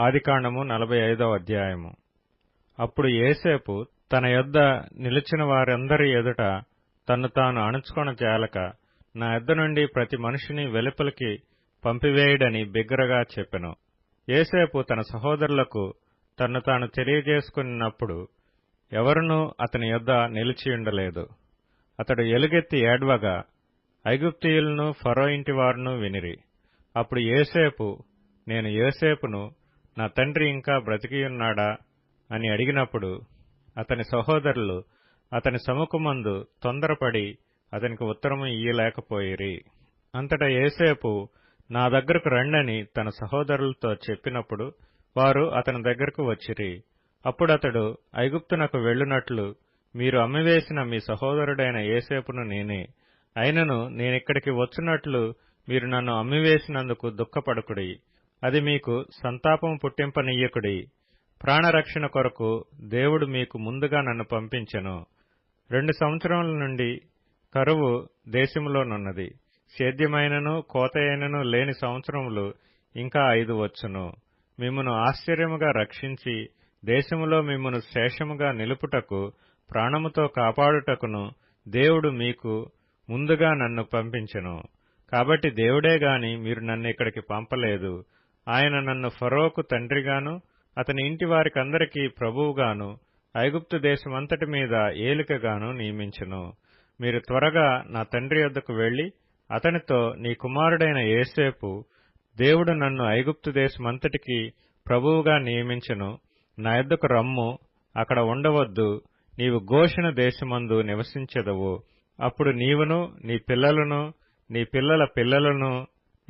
ఆదికాండము నలభై ఐదవ అధ్యాయము. అప్పుడు ఏసేపు తన యొద్ద నిలిచిన వారందరి ఎదుట తన్ను తాను అణుచుకొన చేలక నా యొద్ద నుండి ప్రతి మనిషిని వెలుపలికి పంపివేయుడని బిగ్గరగా చెప్పెను. ఏసేపు తన సహోదరులకు తన్ను తాను తెలియజేసుకున్నప్పుడు ఎవరునూ అతని యొద్ద నిలిచియుండలేదు అతడు ఎలుగెత్తి ఏడ్వగా ఐగుప్తీయులను ఫరో ఇంటివారును వినిరి. అప్పుడు ఏసేపు నేను ఏసేపును నా తండ్రి ఇంకా బ్రతికియున్నాడా అని అడిగినప్పుడు అతని సహోదరులు అతని సముఖమందు తొందరపడి అతనికి ఉత్తరము ఇయ్యలేకపోయిరి. అంతటా ఏసేపు నా దగ్గరకు రండని తన సహోదరులతో చెప్పినప్పుడు వారు అతని దగ్గరకు వచ్చిరి. అప్పుడతడు ఐగుప్తునకు వెళ్ళునట్లు మీరు అమ్మివేసిన మీ సహోదరుడైన ఏసేపును నేనే. అయినను నేనిక్కడికి వచ్చినట్లు మీరు నన్ను అమ్మివేసినందుకు దుఃఖపడకుడి. అది మీకు సంతాపం పుట్టింపనీయకుడి. ప్రాణరక్షణ కొరకు దేవుడు మీకు ముందుగా నన్ను పంపించెను. రెండు సంవత్సరముల నుండి కరువు దేశములోనున్నది. సేద్యమైనను కోతయైనను లేని సంవత్సరములు ఇంకా ఐదు వచ్చును. మిమ్మను ఆశ్చర్యముగా రక్షించి దేశములో మిమ్మను శేషముగా నిలుపుటకు ప్రాణముతో కాపాడుటకును దేవుడు మీకు ముందుగా నన్ను పంపించెను. కాబట్టి దేవుడే గాని మీరు నన్ను ఇక్కడికి పంపలేదు. ఆయన నన్ను ఫరోకు తండ్రిగాను అతని ఇంటి వారికందరికీ ప్రభువుగాను ఐగుప్తు దేశమంతటి మీద ఏలికగాను నియమించును. మీరు త్వరగా నా తండ్రి వద్దకు వెళ్ళి అతనితో నీ కుమారుడైన ఏసేపు దేవుడు నన్ను ఐగుప్తు దేశమంతటికి ప్రభువుగా నియమించను. నా యొద్దకు రమ్ము అక్కడ ఉండవద్దు నీవు ఘోషణ దేశమందు నివసించెదవు. అప్పుడు నీవును నీ పిల్లలను నీ పిల్లల పిల్లలను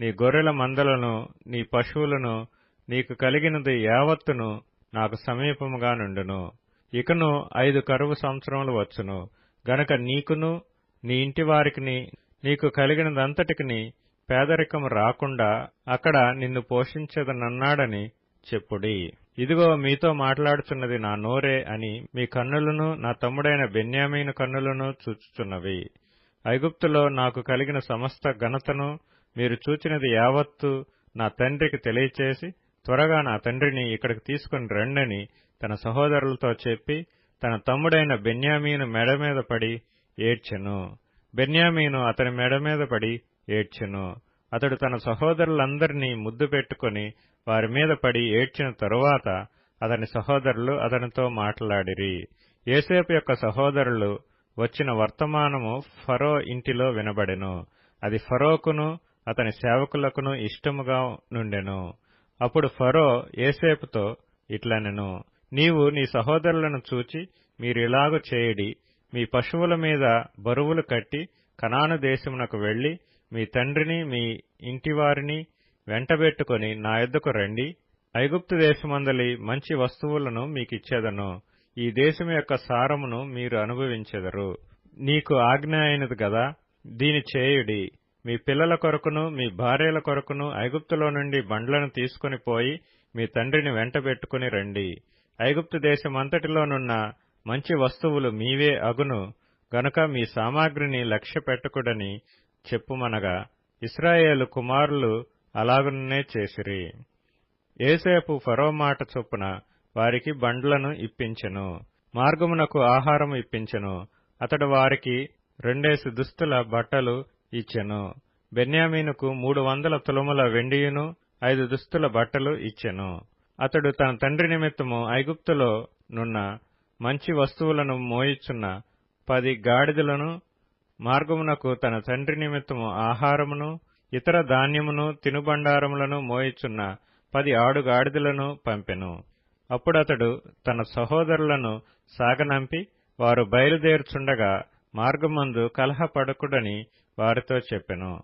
నీ గొర్రెల మందలను నీ పశువులను నీకు కలిగినది యావత్తును నాకు సమీపముగా నుండును. ఇకను ఐదు కరువు సంవత్సరములు వచ్చును. గనక నీకును నీ ఇంటి వారికిని నీకు కలిగినదంతటికిని పేదరికము రాకుండా అక్కడ నిన్ను పోషించదనన్నాడని చెప్పుడి. ఇదిగో మీతో మాట్లాడుచున్నది నా నోరే అని మీ కన్నులను నా తమ్ముడైన బెన్యామీను కన్నులను చూచుచున్నవి. ఐగుప్తులో నాకు కలిగిన సమస్త ఘనతను మీరు చూచినది యావత్తు నా తండ్రికి తెలియచేసి త్వరగా నా తండ్రిని ఇక్కడికి తీసుకుని రండని తన సహోదరులతో చెప్పి తన తమ్ముడైన బెన్యామీను మెడ మీద పడి ఏడ్చెను. బెన్యామీను అతని మెడ మీద పడి ఏడ్చెను. అతడు తన సహోదరులందరినీ ముద్దు పెట్టుకుని వారి మీద పడి ఏడ్చిన తరువాత అతని సహోదరులు అతనితో మాట్లాడిరి. ఏసేపు యొక్క సహోదరులు వచ్చిన వర్తమానము ఫరో ఇంటిలో వినబడెను. అది ఫరోకును అతని సేవకులకును ఇష్టముగా నుండెను. అప్పుడు ఫరో ఏసేపుతో ఇట్లనెను నీవు నీ సహోదరులను చూచి మీరిలాగు చేయడి. మీ పశువుల మీద బరువులు కట్టి కనాను దేశమునకు వెళ్ళి మీ తండ్రిని మీ ఇంటివారిని వెంటబెట్టుకుని నా యొద్దకు రండి. ఐగుప్తు దేశమందలి మంచి వస్తువులను మీకిచ్చేదను. ఈ దేశం యొక్క సారమును మీరు అనుభవించెదరు. నీకు ఆజ్ఞ అయినది గదా దీని చేయుడి. మీ పిల్లల కొరకును మీ భార్యల కొరకును ఐగుప్తులో నుండి బండ్లను తీసుకుని పోయి మీ తండ్రిని వెంటబెట్టుకుని రండి. ఐగుప్తు దేశమంతటిలోనున్న మంచి వస్తువులు మీవే అగును. గనుక మీ సామాగ్రిని లక్ష్య పెట్టుకుడని చెప్పుమనగా ఇస్రాయేలు కుమారులు అలాగునే చేసిరి. ఏసేపు ఫరో మాట చొప్పున వారికి బండ్లను ఇప్పించెను. మార్గమునకు ఆహారం ఇప్పించెను. అతడు వారికి రెండేసి దుస్తుల బట్టలు ఇచ్చెను. బెన్యామీనుకు మూడు వందల తులముల వెండియును ఐదు దుస్తుల బట్టలు ఇచ్చెను. అతడు తన తండ్రి నిమిత్తము ఐగుప్తులో నున్న మంచి వస్తువులను మోయిచున్న పది గాడిదలను మార్గమునకు తన తండ్రి నిమిత్తము ఆహారమును ఇతర ధాన్యమును తినుబండారములను మోయిచున్న పది ఆడుగాడిదలను పంపెను. అప్పుడతడు తన సహోదరులను సాగనంపి వారు బయలుదేరుచుండగా మార్గమందు కలహపడకుడని వారితో చెప్పెను.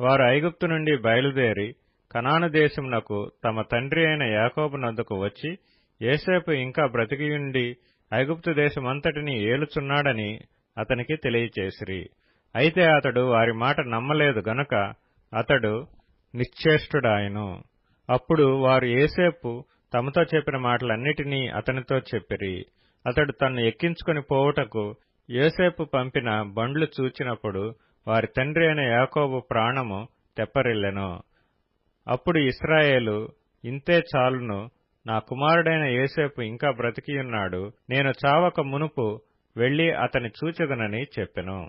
వారు ఐగుప్తు నుండి బయలుదేరి కనాను దేశమునకు తమ తండ్రి అయిన యాకోబు వచ్చి ఏసేపు ఇంకా బ్రతికియుండి ఐగుప్తు దేశమంతటిని ఏలుచున్నాడని అతనికి తెలియచేసిరి. అయితే అతడు వారి మాట నమ్మలేదు గనుక అతడు నిశ్చేష్టుడాయను. అప్పుడు వారు ఏసేపు తమతో చెప్పిన మాటలన్నిటినీ అతనితో చెప్పిరి. అతడు తన్ను ఎక్కించుకుని పోవుటకు యోసేపు పంపిన బండ్లు చూచినప్పుడు వారి తండ్రి అయిన యాకోబు ప్రాణము తెప్పరిల్లెను. అప్పుడు ఇస్రాయేలు ఇంతే చాలును నా కుమారుడైన ఏసేపు ఇంకా బ్రతికియున్నాడు నేను చావక మునుపు వెళ్ళి అతని చూచెదనని చెప్పెను.